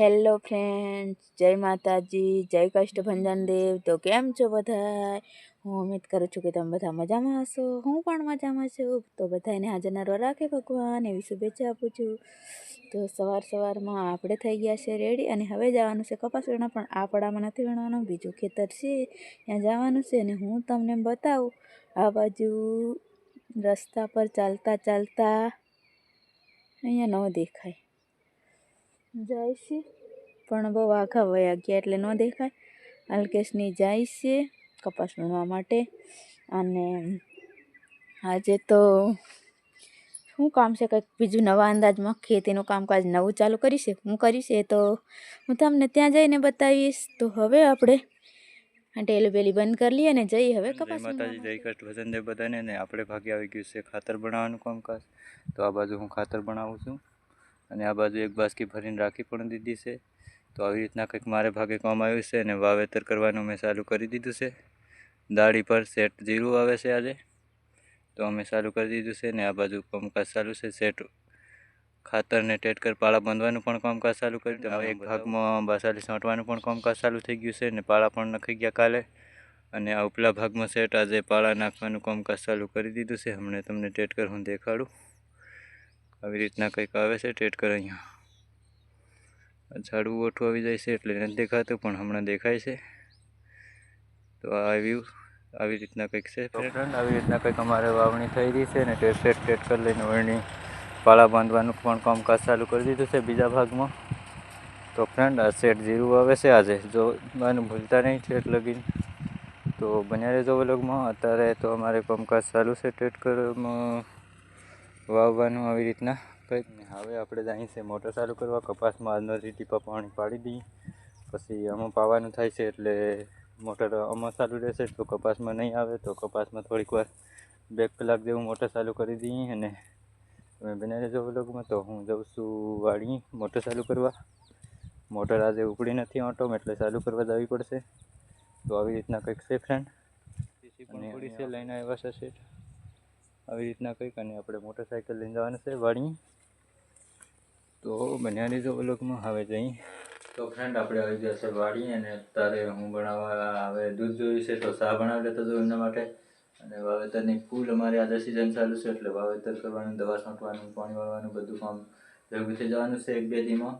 Hello friends, જય માતાજી, જય કષ્ટભંજન દેવ. તો કેમ છો બધા હું ઉમેદ કરું છું કે તમે બધા મજામાં હશો. હું પણ મજામાં છું. તો બધાને હાજર રો રાખે ભગવાન એવી શુભેચ્છા આપું છું. તો સવાર સવારમાં આપણે થઈ ગયા છે રેડી અને હવે જવાનું છે કપાસ વીણવા પણ આપણામાં નથી વીણવાનું. બીજું ખેતર છે, ત્યાં જવાનું છે અને હું તમને બતાવું. આ બાજુ રસ્તા પર ચાલતા ચાલતા અહીંયા ન દેખાય. જાય છે. પણ બહુ આઘા વયા ગયા એટલે ન દેખાય. અલ્કેશની જાય છે કપાસ વીણવા માટે. અને આજે તો શું કામ છે? કંઈક બીજું નવા અંદાજમાં ખેતીનું કામકાજ નવું ચાલુ કરીશે હું કરીશ એ તો હું તમને ત્યાં જઈને બતાવીશ. તો હવે આપણે ટેલી બેલી બંધ કરી લઈએ અને જઈએ હવે કપાસ માતાજી જય કષ્ટ વસંતદેવ બધાને. ને આપણે ભાગ્ય આવી ગયું છે ખાતર બનાવવાનું કામકાજ. તો આ બાજુ હું ખાતર બનાવું છું. અને આ બાજુ એક બાસ્કી ભરીને રાખી પણ દીધી છે. તો આવી રીતના કંઈક મારે ભાગે કામ આવ્યું છે અને વાવેતર કરવાનું મેં ચાલુ કરી દીધું છે. દાળી પર સેટ જીરું આવે છે આજે. તો અમે ચાલુ કરી દીધું છે ને આ બાજુ કામકાજ ચાલુ છે. સેટ ખાતરને ટેટકર પાળા બાંધવાનું પણ કામકાજ ચાલુ કરી દીધું એક ભાગમાં બાસાલી છાંટવાનું પણ કામકાજ ચાલુ થઈ ગયું છે ને પાળા પણ નખાઈ ગયા કાલે. અને આ ઉપલા ભાગમાં સેટ આજે પાળા નાખવાનું કામકાજ ચાલુ કરી દીધું છે. હમણાં તમને ટેટકર હું દેખાડું. આવી રીતના કંઈક આવે છે ટેટકર અહીંયા. ઝાડવું ઓઠું આવી જાય છે એટલે નથી દેખાતું પણ હમણાં દેખાય છે. તો આ આવ્યું આવી રીતના કંઈક છે ફ્રેન્ડ આવી રીતના કંઈક અમારે વાવણી થઈ રહી છે ને ટેટ ટેટ ટેટકર લઈને વળણી પાળા બાંધવાનું પણ કામકાજ ચાલુ કરી દીધું છે બીજા ભાગમાં. તો ફ્રેન્ડ આ સેટ જીરું આવે છે આજે. જો માનું ભૂલતા નહીં ઠેઠ લગીને. તો બન્યા રહેજો વ્લોગમાં અત્યારે તો અમારે કામકાજ ચાલુ છે ટેટકરમાં વાવવાનું આવી રીતના કંઈક. ને હવે આપણે જાય છે મોટર ચાલુ કરવા કપાસમાં આજનો ટીપા પાણી પાડી દઈએ. પછી આમાં પાવાનું થાય છે એટલે મોટર આમાં ચાલુ રહેશે તો કપાસમાં નહીં આવે તો કપાસમાં થોડીક વાર બે કલાક જેવું મોટર ચાલુ કરી દઈએ. અને તમે બનાવી લેજો વ્લોગમાં તો હું જાઉં છું વાળી મોટર ચાલુ કરવા. મોટર આજે ઉપડી નથી ઓટોમ એટલે ચાલુ કરવા જવી પડશે. તો આવી રીતના કંઈક છે ફ્રેન્ડ છે લઈને આવ્યા છે સેટ આવી રીતના કંઈક અને આપણે મોટરસાઇકલ લઈને જવાનું છે વાળી તો બન્યા લીધો બ્લોકમાં હવે જઈ તો ફ્રેન્ડ આપણે આવી ગયા છે વાડી અને અત્યારે હું બનાવવા હવે દૂધ જોયું છે, તો ચા બનાવી લેતો હતો એમના માટે. અને વાવેતરની ફૂલ અમારે આજે સિઝન ચાલુ છે, એટલે વાવેતર કરવાનું, દવા છાંટવાનું, પાણી વાળવાનું, બધું કામ ભેગું થઈ જવાનું છે એક બે દીમાં.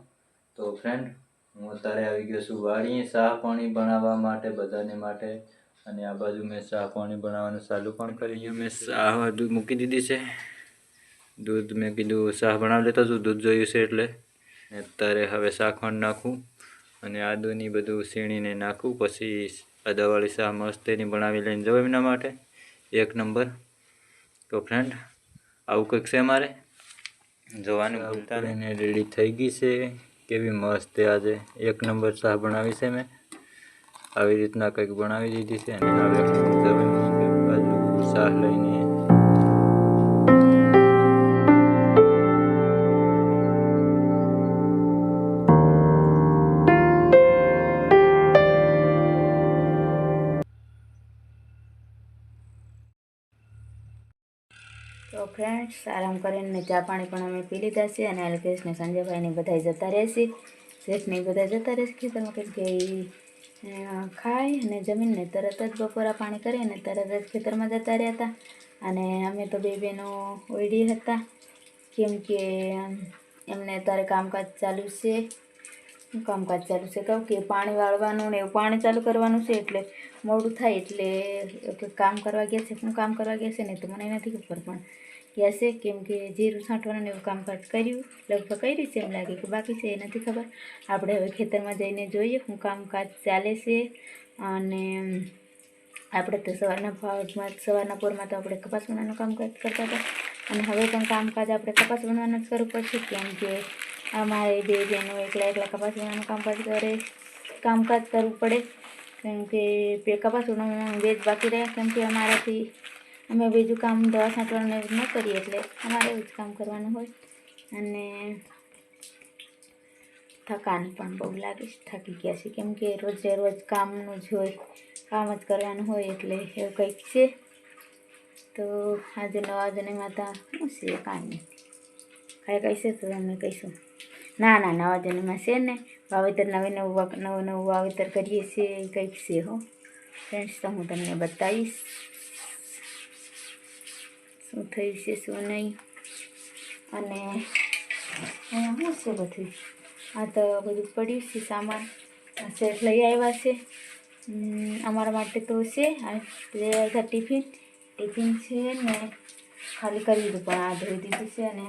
તો ફ્રેન્ડ હું અત્યારે આવી ગયો છું વાડી ચા પાણી બનાવવા માટે, બધાને માટે. અને આ બાજુ મેં શાહ પાણી બનાવવાનું ચાલુ પણ કરી મેં શાહ દૂધ મૂકી દીધી છે. દૂધ મેં કીધું શાહ બનાવી લેતો છું, દૂધ જોયું છે એટલે. અત્યારે હવે શાખંડ નાખું અને આદુની બધું સીણીને નાખું, પછી આદાવાળી શાહ મસ્ત એની બનાવી લઈને જાઉં એમના માટે. એક નંબર. તો ફ્રેન્ડ આવું કંઈક છે મારે? જોવાનું ભૂલતા ને રેડી થઈ ગઈ છે. કેવી મસ્ત છે આજે. એક નંબર શાહ બનાવી છે મેં. આવી રીતના કંઈક બનાવી દીધી છે અને હવે હું બાજુ ચા લઈને. તો ફ્રેન્ડ્સ આરામ કરીને ચા પાણી પણ અમે પી લીધા છે અને અલ્કેશ ને સંજયભાઈને બધા જતા રહેશે. શેઠને બધા જતા રહેશે ખેતરમાં કંઈક ખાય અને જમીનને તરત જ બપોરા પાણી કરી અને તરત જ ખેતરમાં જતા રહ્યા હતા. અને અમે તો બે બહેનો ઓયડી હતા. કેમ કે એમને અત્યારે કામકાજ ચાલુ છે. કામકાજ ચાલુ છે. કહું કે પાણી વાળવાનું ને એવું પાણી ચાલુ કરવાનું છે એટલે મોડું થાય એટલે કામ કરવા ગયા છે. શું કામ કરવા ગયા છે ને તો મને નથી ખબર પણ ગયા છે કેમ કે જીરું છાંટવાનું એવું કામકાજ કર્યું, લગભગ કર્યું છે એમ લાગે કે બાકી છે એ નથી ખબર. આપણે હવે ખેતરમાં જઈને જોઈએ શું કામકાજ ચાલે છે. અને આપણે તો સવારના ભાગમાં, સવારના પોરમાં તો આપણે કપાસ વીણવાનું કામકાજ કરતા હતા. અને હવે પણ કામકાજ આપણે કપાસ વીણવાનું જ કરવું પડશે, કેમ કે અમારે બે બહેનો એકલા એકલા કપાસ વીણવાનું કામકાજ કરે, કામકાજ કરવું પડે. કેમ કે કપાસ બનાવવાનું બે જ બાકી રહ્યા, કેમ કે અમારાથી અમે બીજું કામ દવા છાંટવાનું એવું ન કરીએ એટલે અમારે એવું જ કામ કરવાનું હોય. અને થકાન પણ બહુ લાગે છે, થાકી ગયા છે. કેમ કે રોજે રોજ કામનું જ હોય, કામ જ કરવાનું હોય એટલે એવું કંઈક છે. તો આજે નવા જને માતા શું છે કાંઈ કાંઈ કહીશે તો અમે કહીશું. ના ના, નવા જન્મમાં છે ને. વાવેતર નવી નવું નવું નવું વાવેતર કરીએ છીએ, કંઈક છે હો. ફ્રેન્ડ્સ તો હું તમને બતાવીશ. શું થયું છે, શું નહીં? અને અહીંયા શું છે બધું? આ તો બધું પડ્યું છે સામાન. સેટ લઈ આવ્યા છે. અમારા માટે તો છે. લઈ આવ્યા ટિફિન. ટિફિન છે ને ખાલી કરી દીધું, પણ આ ધોઈ દીધું છે અને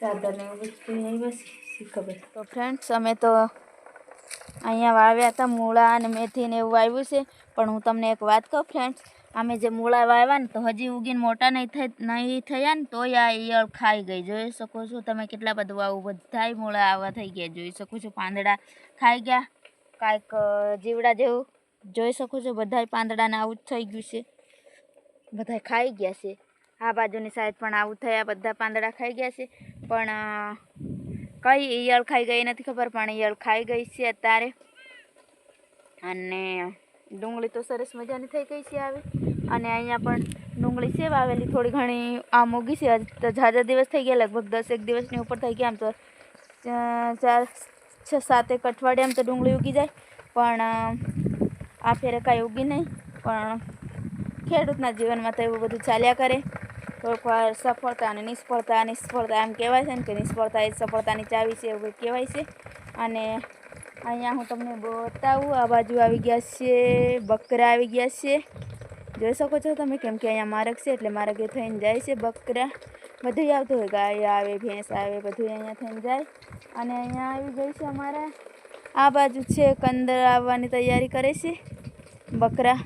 ચાદરને વસ્તુ આવ્યા છે. ખબર? તો ફ્રેન્ડ્સ અમે તો અહીંયા વાવ્યા હતા, મૂળા અને મેથી ને એવું આવ્યું છે. પણ હું તમને એક વાત કહું ફ્રેન્ડ્સ અમે જે મૂળા વાવ્યા ને, તો હજી ઉગીને મોટા નહીં થઈ, નહીં થયા ને, તોય આ ઈયળ ખાઈ ગઈ. જોઈ શકો છો તમે કેટલા બધું આવું બધાય મૂળા આવા થઈ ગયા. જોઈ શકો છો પાંદડા ખાઈ ગયા. કાંઈક જીવડા જેવું. જોઈ શકો છો બધાય પાંદડાને આવું જ થઈ ગયું છે. બધાય ખાઈ ગયા છે. આ બાજુની સાઈડ પણ આવું થયા, બધા પાંદડા ખાઈ ગયા છે. પણ કઈ ઈયળ ખાઈ ગઈ નથી ખબર, પણ ઈયળ ખાઈ ગઈ છે અત્યારે. અને ડુંગળી તો સરસ મજાની થઈ ગઈ છે આવી. અને અહીંયા પણ ડુંગળી છે, વાવેલી થોડી ઘણી, આમ ઉગી છે. તો ઝાઝા દિવસ થઈ ગયા, લગભગ દસ એક દિવસની ઉપર થઈ ગયા આમ તો. ચાર, છ અઠવાડિયે આમ તો ડુંગળી ઉગી જાય. પણ આ ફેરે કાંઈ ઉગી નહીં. પણ, ખેડૂતના જીવનમાં તો એવું બધું ચાલ્યા કરે. કોઈક વાર સફળતા અને નિષ્ફળતા નિષ્ફળતા એમ કહેવાય છે ને કે નિષ્ફળતા એ સફળતાની ચાવી છે, એવું કંઈક કહેવાય છે. અને અહીંયા હું તમને બતાવું, આ બાજુ આવી ગયા છે, બકરા આવી ગયા છે. જોઈ શકો છો તમે કેમ કે અહીંયા માર્ગ છે, એટલે માર્ગે થઈને જાય છે બકરા. બધું આવતું હોય, ગાય આવે, ભેંસ આવે બધું અહીંયા થઈને જાય. અને અહીંયા આવી ગઈ છે અમારા. આ બાજુ છે, કંદર આવવાની તૈયારી કરે છે, બકરા.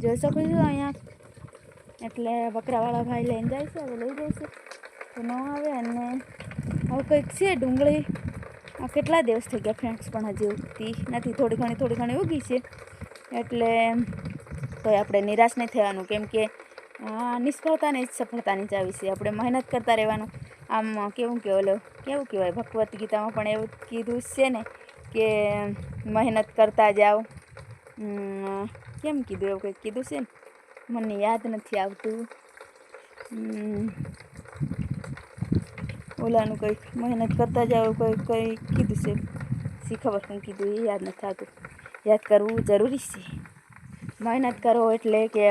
જોઈ શકો છો અહીંયા. એટલે બકરાવાળા ભાઈ લઈને જાય છે, હવે લઈ જાય છે. તો ન આવે અને હવે કંઈક છે ડુંગળી. આ કેટલા દિવસ થઈ ગયા ફ્રેન્ડ્સ પણ હજી ઉગતી નથી. થોડી ઘણી થોડી ઘણી ઉગી છે. એટલે તો આપણે નિરાશ નહીં થવાનું. કેમ કે નિષ્ફળતાની જ સફળતાની ચાવી છે. આપણે મહેનત કરતા રહેવાનું. આમ કેવું કે ઓલો, કેવું કહેવાય? ભગવદ્ ગીતામાં પણ એવું કીધું છે ને કે મહેનત કરતા જાઓ. કેમ કીધું? એવું કંઈક કીધું છે ને? મને યાદ નથી આવતું. ઓલાનું કંઈક મહેનત કરતા જાઓ કંઈક કંઈક કીધું છે. શી ખબર શું કીધું એ યાદ નથી આવતું. યાદ કરવું જરૂરી છે. મહેનત કરો એટલે કે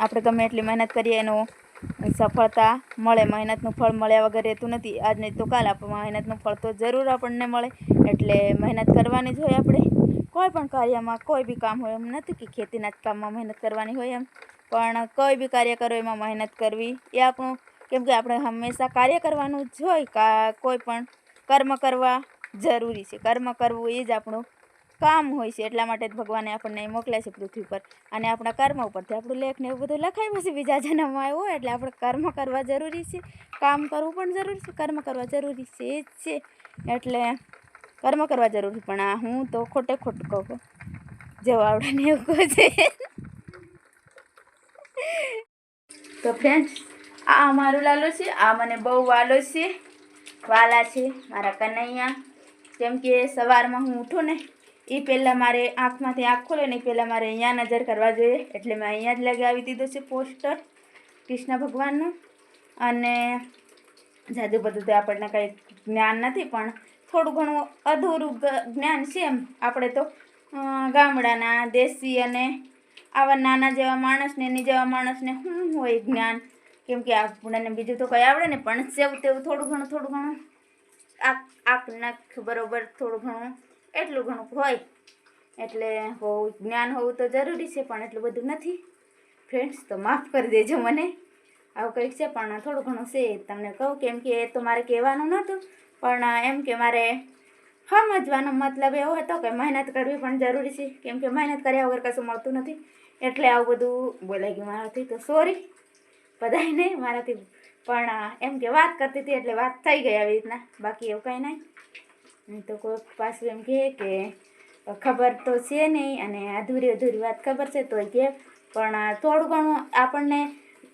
આપણે ગમે એટલી મહેનત કરીએ એનો સફળતા મળે. મહેનતનું ફળ મળ્યા વગર રહેતું નથી. આજ નહીં તો કાલ આપણે મહેનતનું ફળ તો જરૂર આપણને મળે. એટલે મહેનત કરવાની જ હોય આપણે. કોઈ પણ કાર્યમાં કોઈ બી કામ હોય એમ નથી કે ખેતીના જ કામમાં મહેનત કરવાની હોય એમ. પણ કોઈ બી કાર્ય કરો એમાં મહેનત કરવી એ આપણું કેમ કે આપણે હંમેશા કાર્ય કરવાનું જ હોય કોઈ પણ કર્મ કરવા જરૂરી છે. કર્મ કરવું એ જ આપણું કામ હોય છે. એટલા માટે જ ભગવાને આપણને મોકલ્યા છે પૃથ્વી પર અને આપણા કર્મ ઉપરથી આપણું લેખ ને એવું બધું લખાયું છે. બીજા જન્મમાં આવ્યું એટલે આપણે કર્મ કરવા જરૂરી છે. કામ કરવું પણ જરૂરી છે. કર્મ કરવા જરૂરી છે એ જ છે. એટલે કર્મ કરવા જરૂરી પણ આ હું તો ખોટે ખોટું કહું. જેવું આવડે ને એવું કહું છે. તો ફ્રેન્ડ્સ આ મારું લાલો છે, આ મને બહુ વાલો છે, વાલા છે મારા કનૈયા. કેમ કે સવારમાં હું ઉઠું ને એ પહેલાં મારે આંખમાંથી આંખ ખોલે ને એ પહેલાં મારે અહીંયા નજર કરવા જોઈએ. એટલે મેં અહીંયા જ લગાવી દીધું છે પોસ્ટર કૃષ્ણ ભગવાનનું. અને જાદુ બધું તો આપણને કંઈ જ્ઞાન નથી, પણ થોડું ઘણું અધૂરું જ્ઞાન છે એમ. આપણે તો ગામડાના, દેશી અને આવા નાના જેવા માણસને, એની જેવા માણસને શું હોય જ્ઞાન? કેમ કે આપણને બીજું તો કંઈ આવડે ને, પણ સેવ તેવું થોડું ઘણું થોડું ઘણું. આક આક બરાબર બરોબર થોડું ઘણું, એટલું ઘણું હોય. એટલે હોવું, જ્ઞાન હોવું તો જરૂરી છે, પણ એટલું બધું નથી. ફ્રેન્ડ્સ તો માફ કરી દેજો મને. આવું કંઈક છે, પણ થોડું ઘણું છે, તમને કહું કેમ કે એ તો મારે કહેવાનું નહોતું. પણ એમ કે મારે સમજવાનો મતલબ એવો હતો કે મહેનત કરવી પણ જરૂરી છે. કેમ કે મહેનત કર્યા વગર કશું મળતું નથી. એટલે આવું બધું બોલાઈ ગયું મારાથી. તો સોરી બધાને મારાથી પણ એમ કે વાત કરતી હતી એટલે વાત થઈ ગઈ આવી રીતના. બાકી એવું કંઈ નહીં. નહીં તો કોઈક પાછું એમ કહે કે ખબર તો છે નહીં અને અધૂરી અધૂરી વાત ખબર છે તોય કે. પણ થોડું ઘણું આપણને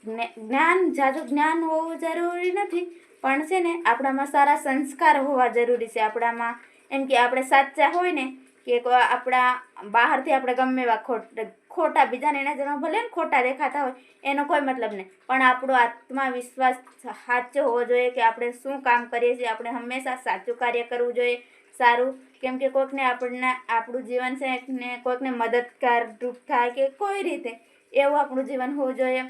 જ્ઞાન, જાજુ જ્ઞાન હોવું જરૂરી નથી. પણ છે ને, આપણામાં સારા સંસ્કાર હોવા જરૂરી છે. આપણામાં એમ કે આપણે સાચા હોય ને કે, આપણા બહારથી આપણે ગમે એવા ખોટ ખોટા બીજાને એના જન્મ ભલે ને ખોટા દેખાતા હોય, એનો કોઈ મતલબ નહીં. પણ આપણો આત્મવિશ્વાસ સાચો હોવો જોઈએ કે આપણે શું કામ કરીએ છીએ, આપણે હંમેશા સાચું કાર્ય કરવું જોઈએ, સારું. કેમ કે કોઈકને આપણને, આપણું જીવન છે ને કોઈકને મદદગારરૂપ થાય કે કોઈ રીતે, એવું આપણું જીવન હોવું જોઈએ.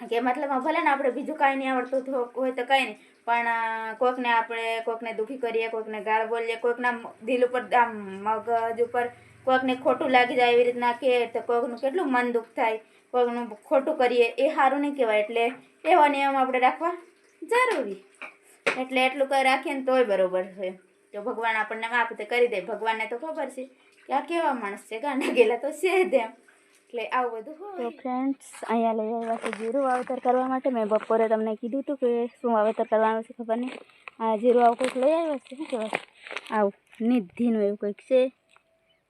કે મતલબ ભલે ને આપણે બીજું કાંઈ નહીં આવડતું હોય તો કાંઈ નહીં, પણ કોઈકને આપણે કોઈકને દુઃખી કરીએ, કોઈકને ગાળ બોલીએ, કોઈકના દિલ ઉપર મગજ ઉપર કોઈકને ખોટું લાગી જાય એવી રીતના કે તો કોઈકનું કેટલું મન દુઃખ થાય. કોઈકનું ખોટું કરીએ એ સારું નહીં કહેવાય. એટલે એવા નિયમ આપણે રાખવા જરૂરી. એટલે એટલું કંઈ રાખીએ ને તોય બરાબર છે. તો ભગવાન આપણને માફ તો કરી દે. ભગવાનને તો ખબર છે કે આ કેવા માણસ છે. ગાના ગયેલા તો છે જ એમ. એટલે આવું બધું તો ફ્રેન્ડ્સ અહીંયા લઈ આવ્યા છે જીરું વાવતર કરવા માટે. મેં બપોરે તમને કીધું હતું કે શું વાવતર કરવાનું છે ખબર નહીં. આ જીરું આવું કંઈક લઈ આવ્યા છે. શું કહેવાય? આવું નિધિનું એવું કંઈક છે.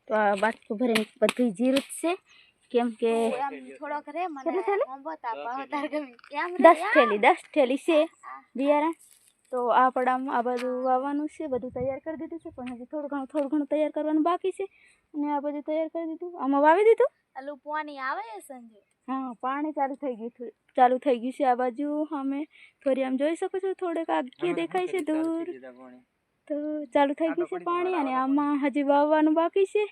તો આ બાટકું ભરીને બધું જીરું જ છે. કેમ કે થોડોક રે મને દસ થેલી. દસ થેલી છે બિયારણ તો આ પડામાં આ બધું વાવવાનું છે બધું તૈયાર કરી દીધું છે પણ હજી થોડું ઘણું થોડું ઘણું તૈયાર કરવાનું બાકી છે. અને આ બધું તૈયાર કરી દીધું. આમાં વાવી દીધું? આલું પાણી આવે છે સંજુ? હા પાણી ચાલુ થઈ ગયું ચાલુ થઈ ગયું છે. આ બાજુ અમે થોડી આમ જોઈ શકો છો થોડેક આગળ દેખાય છે દૂર. તો ચાલુ થઈ ગયું છે પાણી અને આમાં હજી વાવવાનું બાકી છે.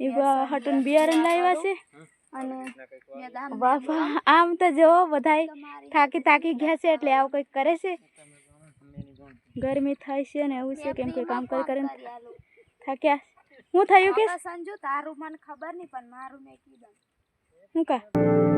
એ હટન બિયારણ લાવ્યા છે. અને બાપા આમ તો જો બધાય થાકી થાકી ગયા છે એટલે આવું કંઈક કરે છે. ગરમી થાય છે ને એવું છે કેમ કે કામ કરી કરીને થાક્યા. હું થયું કે? સંજુ તારું મને ખબર નહીં પણ મારું મેં કીધું. હું કા?